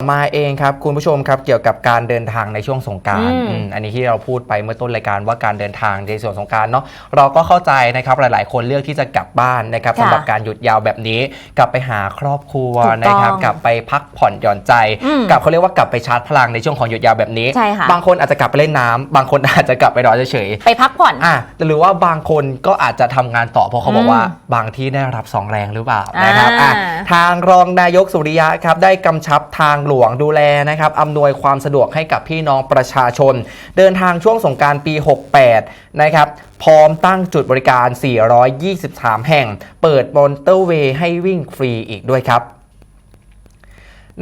มาเองครับคุณผู้ชมครับเกี่ยวกับการเดินทางในช่วงสงกรารอืมอันนี้ที่เราพูดไปเมื่อต้นรายการว่าการเดินทางในส่วนสงกรารเนาะเราก็เข้าใจนะครับหลาย ๆ คนเลือกที่จะกลับบ้านนะครับค่ะสำหรับการหยุดยาวแบบนี้ กลับไปหาครอบครัวถูกต้องนะครับกลับไปพักผ่อนหย่อนใจอืมกลับเขาเรียกว่ากลับไปชาร์จพลังในช่วงของหยุดยาวแบบนี้ ใช่ค่ะ บางคนอาจจะกลับไปเล่นน้ำบางคนอาจจะกลับไปนอนเฉยๆ ไปพักผ่อน อะหรือว่าบางคนก็อาจจะทำงานต่อเพราะเขาบอกอืมว่าบางที่ได้รับสองแรงหรือเปล่านะครับอ่าอะทางรองนายกสุริยะครับได้กำชับทางหลวงดูแลนะครับอำนวยความสะดวกให้กับพี่น้องประชาชน เดินทางช่วงสงกรารปี 68 นะครับพร้อมตั้งจุดบริการ 423 แห่ง เปิดมอเตอร์เวย์ให้วิ่งฟรีอีกด้วยครับ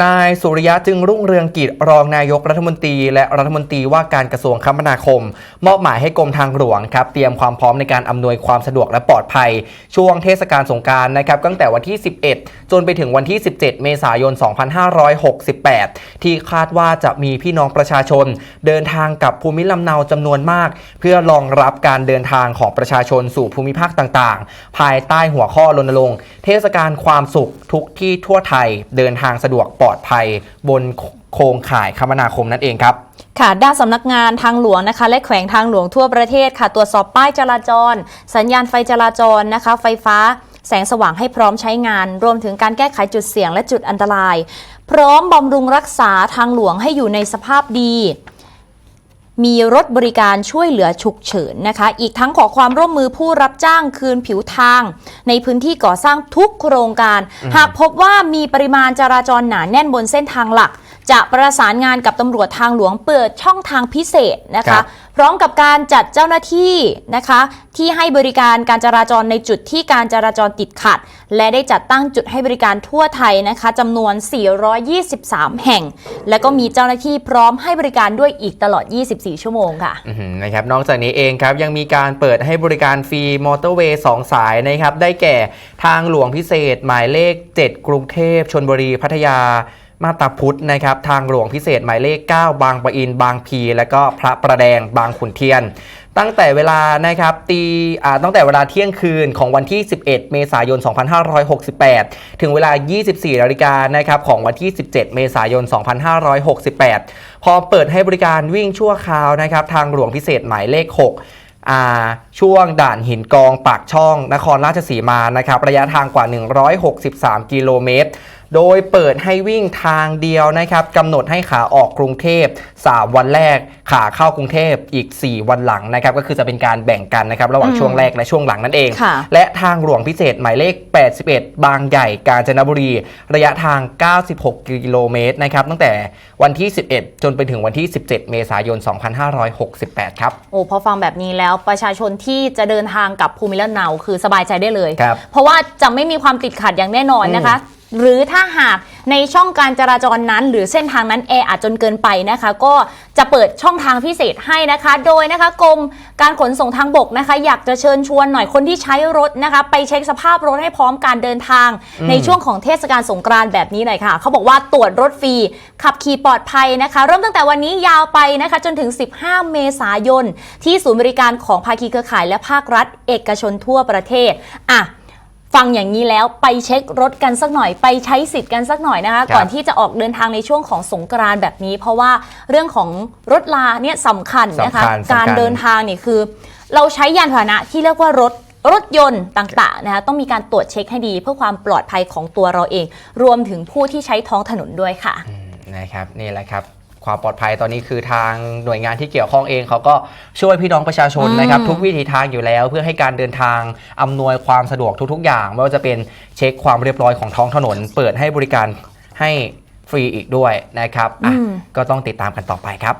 นายสุริยะจึงรุ่งเรืองกิจรองนายกรัฐมนตรี และรัฐมนตรีว่าการกระทรวงคมนาคม มอบหมายให้กรมทางหลวงครับเตรียมความพร้อมในการอำนวยความสะดวกและปลอดภัย ช่วงเทศกาลสงการนะครับตั้งแต่วันที่ 11 จนไปถึงวันที่ 17 เมษายน 2568 ที่คาดว่าจะมีพี่น้องประชาชน เดินทางกับภูมิลำเนาจำนวนมาก เพื่อรองรับการเดินทางของประชาชนสู่ภูมิภาคต่างๆ ภายใต้หัวข้อรณรงค์เทศกาลความสุขทุกที่ทั่วไทย เดินทางสะดวกปลลอดภัยบนโครงข่ายคมนาคมนั่นเองครับค่ะด้านสำนักงานทางหลวงนะคะ และแขวงทางหลวงทั่วประเทศค่ะ ตรวจสอบป้ายจราจร สัญญาณไฟจราจรนะคะ ไฟฟ้าแสงสว่างให้พร้อมใช้งาน รวมถึงการแก้ไขจุดเสี่ยงและจุดอันตราย พร้อมบำรุงรักษาทางหลวงให้อยู่ในสภาพดี มีรถบริการช่วยเหลือฉุกเฉินนะคะ อีกทั้งขอความร่วมมือผู้รับจ้างคืนผิวทาง ในพื้นที่ก่อสร้างทุกโครงการ หากพบว่ามีปริมาณจราจรหนาแน่นบนเส้นทางหลัก จะประสานงานกับตำรวจทางหลวงเปิดช่องทางพิเศษนะครัคะ บ พร้อมกับการจัดเจ้าหน้าที่นะคะ ที่ให้บริการการจราจรในจุดที่การจราจรติดขัด และได้จัดตั้งจุดให้บริการทั่วไทยนะคะจำนวน 423 แห่ง และก็มีเจ้าหน้าที่พร้อมให้บริการด้วยอีกตลอด 24 ชั่วโมงค่ะ อื้อหือนะครับนอกจากนี้เองครับยังมีการเปิดให้บริการฟรีมอเตอร์เวย์2สายนะครับได้แก่ทางหลวงพิเศษหมายเลข 7 กรุงเทพชนบุรีพัทยา มาตาพุธนะครับทางหลวงพิเศษหมายเลข 9 บางปะอิน บางพี และก็พระประแดงบางขุนเทียน ตั้งแต่เวลานะครับตีตั้งแต่เวลาเที่ยงคืนของวันที่ 11 เมษายน 2568 ถึงเวลา 24นาฬิกานะครับของวันที่ 17 เมษายน 2568 พอเปิดให้บริการวิ่งชั่วคราวนะครับทางหลวงพิเศษหมายเลข6อ่าช่วงด่านหินกองปากช่อง นครราชสีมานะครับระยะทางกว่า 163 กิโลเมตร โดยเปิดให้วิ่งทางเดียวนะครับกำหนดให้ขาออกกรุงเทพ 3 วันแรก ขาเข้ากรุงเทพอีก 4 วันหลังนะครับก็คือจะเป็นการแบ่งกันนะครับระหว่างอืมช่วงแรกและช่วงหลังนั่นเองค่ะและทางหลวงพิเศษหมายเลข 81 บางใหญ่กาญจนบุรี ระยะทาง 96 กิโลเมตรนะครับตั้งแต่วันที่ 11 จนไปถึงวันที่ 17 เมษายน 2568 ครับ โอ้พอฟังแบบนี้แล้วประชาชนที่จะเดินทางกับภูมิลำเนาคือสบายใจได้เลยครับเพราะว่าจะไม่มีความติดขัดอย่างแน่นอนนะคะ หรือถ้าหากในช่องการจราจรนั้น หรือเส้นทางนั้นแออัดจนเกินไปนะคะ ก็จะเปิดช่องทางพิเศษให้นะคะ โดยนะคะกรมการขนส่งทางบกนะคะ อยากจะเชิญชวนหน่อยคนที่ใช้รถนะคะ ไปเช็คสภาพรถให้พร้อมการเดินทาง ในช่วงของเทศกาลสงกรานต์แบบนี้หน่อยค่ะเขาบอกว่าตรวจรถฟรีขับขี่ปลอดภัยนะคะ เริ่มตั้งแต่วันนี้ยาวไปนะคะ จนถึง 15 เมษายนที่ศูนย์บริการของภาคีเครือข่ายและภาครัฐ เอกชนทั่วประเทศอะ ฟังอย่างนี้แล้วไปเช็ครถกันสักหน่อยไปใช้สิทธิ์กันสักหน่อยนะคะครับก่อนที่จะออกเดินทางในช่วงของสงกรานต์แบบนี้ เพราะว่าเรื่องของรถลาเนี่ยสำคัญนะคะ สำคัญสำคัญ การเดินทางเนี่ยคือ เราใช้ยานพาหนะที่เรียกว่ารถรถยนต์ต่างๆนะคะต้องมีการตรวจเช็คให้ดี เพื่อความปลอดภัยของตัวเราเอง รวมถึงผู้ที่ใช้ท้องถนนด้วยค่ะ อืมนะครับนี่แหละครับ ความปลอดภัยตอนนี้คือทางหน่วยงานที่เกี่ยวข้องเองเขาก็ช่วยพี่น้องประชาชนอืมนะครับ ทุกวิถีทางอยู่แล้ว เพื่อให้การเดินทางอำนวยความสะดวกทุก ๆ อย่างไม่ว่าจะเป็นเช็คความเรียบร้อยของท้องถนน เปิดให้บริการให้ฟรีอีกด้วยนะครับอะก็ต้องติดตามกันต่อไปครับ